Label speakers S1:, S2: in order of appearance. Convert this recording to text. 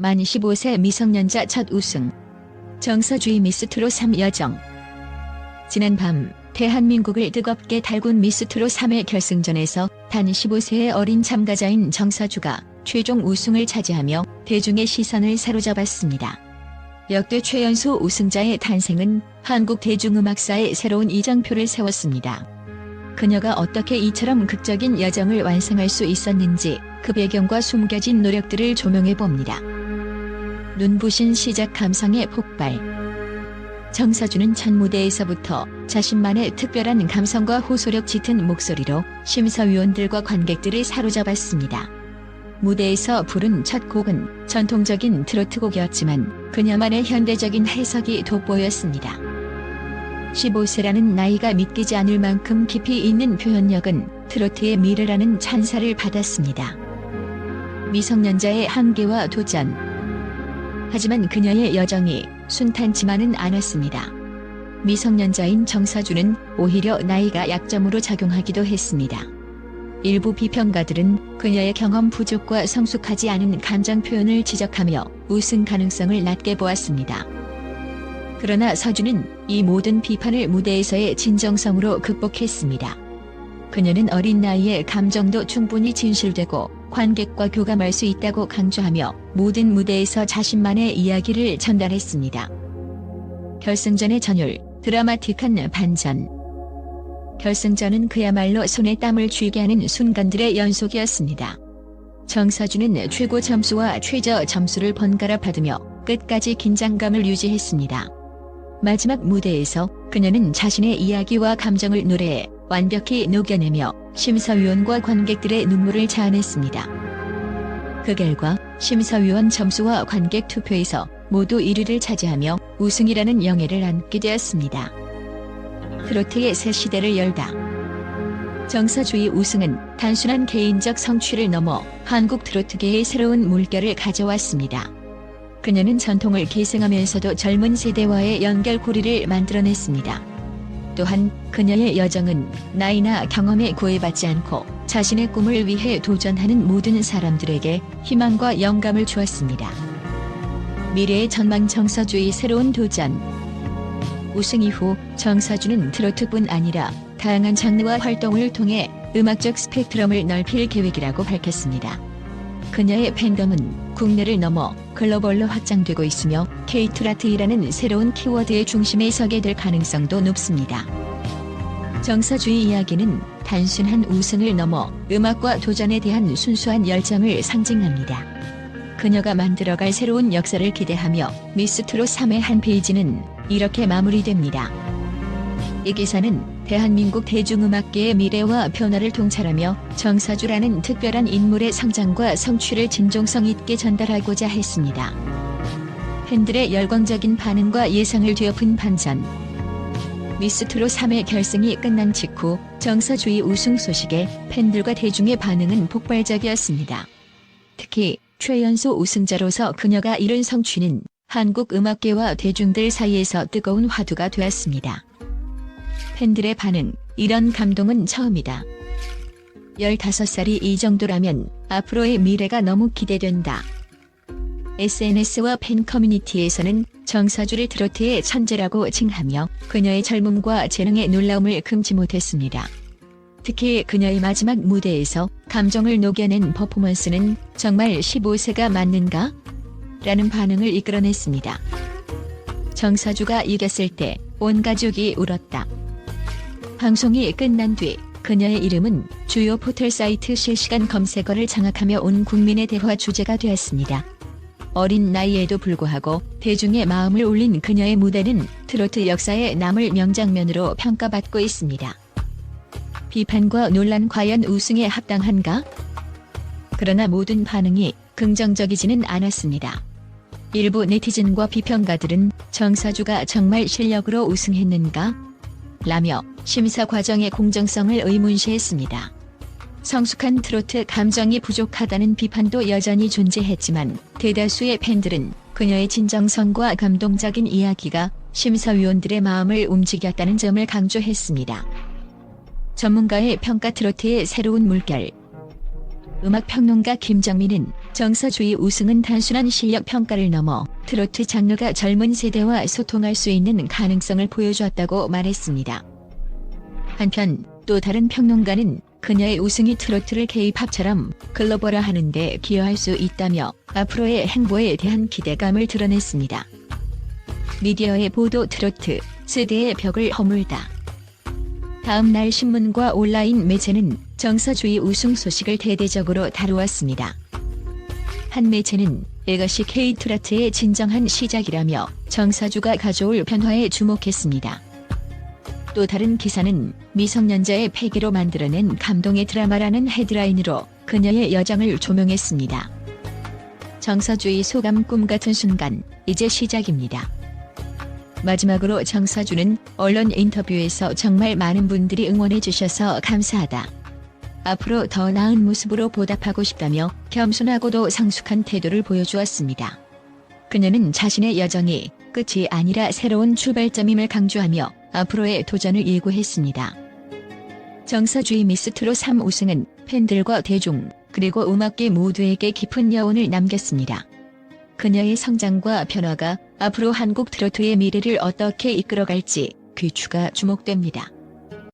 S1: 만 15세 미성년자 첫 우승. 정서주의 미스트로 3 여정. 지난 밤 대한민국을 뜨겁게 달군 미스트로 3의 결승전에서 단 15세의 어린 참가자인 정서주가 최종 우승을 차지하며 대중의 시선을 사로잡았습니다. 역대 최연소 우승자의 탄생은 한국 대중음악사에 새로운 이정표를 세웠습니다. 그녀가 어떻게 이처럼 극적인 여정을 완성할 수 있었는지 그 배경과 숨겨진 노력들을 조명해 봅니다. 눈부신 시작 감성의 폭발. 정서주는 첫 무대에서부터 자신만의 특별한 감성과 호소력 짙은 목소리로 심사위원들과 관객들을 사로잡았습니다. 무대에서 부른 첫 곡은 전통적인 트로트 곡이었지만 그녀만의 현대적인 해석이 돋보였습니다. 15세라는 나이가 믿기지 않을 만큼 깊이 있는 표현력은 트로트의 미래라는 찬사를 받았습니다. 미성년자의 한계와 도전. 하지만 그녀의 여정이 순탄치만은 않았습니다. 미성년자인 정사주는 오히려 나이가 약점으로 작용하기도 했습니다. 일부 비평가들은 그녀의 경험 부족과 성숙하지 않은 감정 표현을 지적하며 우승 가능성을 낮게 보았습니다. 그러나 서주는 이 모든 비판을 무대에서의 진정성으로 극복했습니다. 그녀는 어린 나이에 감정도 충분히 진실되고 관객과 교감할 수 있다고 강조하며 모든 무대에서 자신만의 이야기를 전달했습니다. 결승전의 전율, 드라마틱한 반전. 결승전은 그야말로 손에 땀을 쥐게 하는 순간들의 연속이었습니다. 정사주는 최고 점수와 최저 점수를 번갈아 받으며 끝까지 긴장감을 유지했습니다. 마지막 무대에서 그녀는 자신의 이야기와 감정을 노래에 완벽히 녹여내며 심사위원과 관객들의 눈물을 자아냈습니다. 그 결과 심사위원 점수와 관객 투표에서 모두 1위를 차지하며 우승이라는 영예를 안게 되었습니다. 트로트의 새 시대를 열다. 정서주의 우승은 단순한 개인적 성취를 넘어 한국 트로트계의 새로운 물결을 가져왔습니다. 그녀는 전통을 계승하면서도 젊은 세대와의 연결고리를 만들어냈습니다. 또한 그녀의 여정은 나이나 경험에 구애받지 않고 자신의 꿈을 위해 도전하는 모든 사람들에게 희망과 영감을 주었습니다. 미래의 전망 정서주의 새로운 도전 우승 이후 정서주는 트로트뿐 아니라 다양한 장르와 활동을 통해 음악적 스펙트럼을 넓힐 계획이라고 밝혔습니다. 그녀의 팬덤은 국내를 넘어 글로벌로 확장되고 있으며 케이트라트이라는 새로운 키워드의 중심에 서게 될 가능성도 높습니다. 정서주의 이야기는 단순한 우승을 넘어 음악과 도전에 대한 순수한 열정을 상징합니다. 그녀가 만들어갈 새로운 역사를 기대하며 미스트로 3의 한 페이지는 이렇게 마무리됩니다. 이 기사는 대한민국 대중음악계의 미래와 변화를 통찰하며 정사주라는 특별한 인물의 성장과 성취를 진정성 있게 전달하고자 했습니다. 팬들의 열광적인 반응과 예상을 뒤엎은 반전. 미스트로 3의 결승이 끝난 직후 정서주의 우승 소식에 팬들과 대중의 반응은 폭발적이었습니다. 특히 최연소 우승자로서 그녀가 이룬 성취는 한국 음악계와 대중들 사이에서 뜨거운 화두가 되었습니다. 팬들의 반응, 이런 감동은 처음이다. 15살이 이 정도라면 앞으로의 미래가 너무 기대된다. SNS와 팬 커뮤니티에서는 정사주를 트로트의 천재라고 칭하며 그녀의 젊음과 재능의 놀라움을 금치 못했습니다. 특히 그녀의 마지막 무대에서 감정을 녹여낸 퍼포먼스는 정말 15세가 맞는가? 라는 반응을 이끌어냈습니다. 정사주가 이겼을 때 온 가족이 울었다. 방송이 끝난 뒤 그녀의 이름은 주요 포털 사이트 실시간 검색어를 장악하며 온 국민의 대화 주제가 되었습니다. 어린 나이에도 불구하고 대중의 마음을 울린 그녀의 무대는 트로트 역사에 남을 명장면으로 평가받고 있습니다. 비판과 논란 과연 우승에 합당한가? 그러나 모든 반응이 긍정적이지는 않았습니다. 일부 네티즌과 비평가들은 정사주가 정말 실력으로 우승했는가? 라며 심사 과정의 공정성을 의문시했습니다. 성숙한 트로트 감정이 부족하다는 비판도 여전히 존재했지만 대다수의 팬들은 그녀의 진정성과 감동적인 이야기가 심사위원들의 마음을 움직였다는 점을 강조했습니다. 전문가의 평가 트로트의 새로운 물결 음악평론가 김정민은 정서주의 우승은 단순한 실력 평가를 넘어 트로트 장르가 젊은 세대와 소통할 수 있는 가능성을 보여주었다고 말했습니다. 한편 또 다른 평론가는 그녀의 우승이 트로트를 K-팝처럼 글로벌화 하는데 기여할 수 있다며 앞으로의 행보에 대한 기대감을 드러냈습니다. 미디어의 보도 트로트 세대의 벽을 허물다. 다음 날 신문과 온라인 매체는 정서주의 우승 소식을 대대적으로 다루었습니다. 한 매체는 이것이 K-트로트의 진정한 시작이라며 정사주가 가져올 변화에 주목했습니다. 또 다른 기사는 미성년자의 패기로 만들어낸 감동의 드라마라는 헤드라인으로 그녀의 여정을 조명했습니다. 정서주의 소감 꿈 같은 순간, 이제 시작입니다. 마지막으로 정서주는 언론 인터뷰에서 정말 많은 분들이 응원해 주셔서 감사하다. 앞으로 더 나은 모습으로 보답하고 싶다며 겸손하고도 성숙한 태도를 보여주었습니다. 그녀는 자신의 여정이 끝이 아니라 새로운 출발점임을 강조하며 앞으로의 도전을 예고했습니다. 정서주의 미스트로 3 우승은 팬들과 대중, 그리고 음악계 모두에게 깊은 여운을 남겼습니다. 그녀의 성장과 변화가 앞으로 한국 트로트의 미래를 어떻게 이끌어갈지 귀추가 주목됩니다.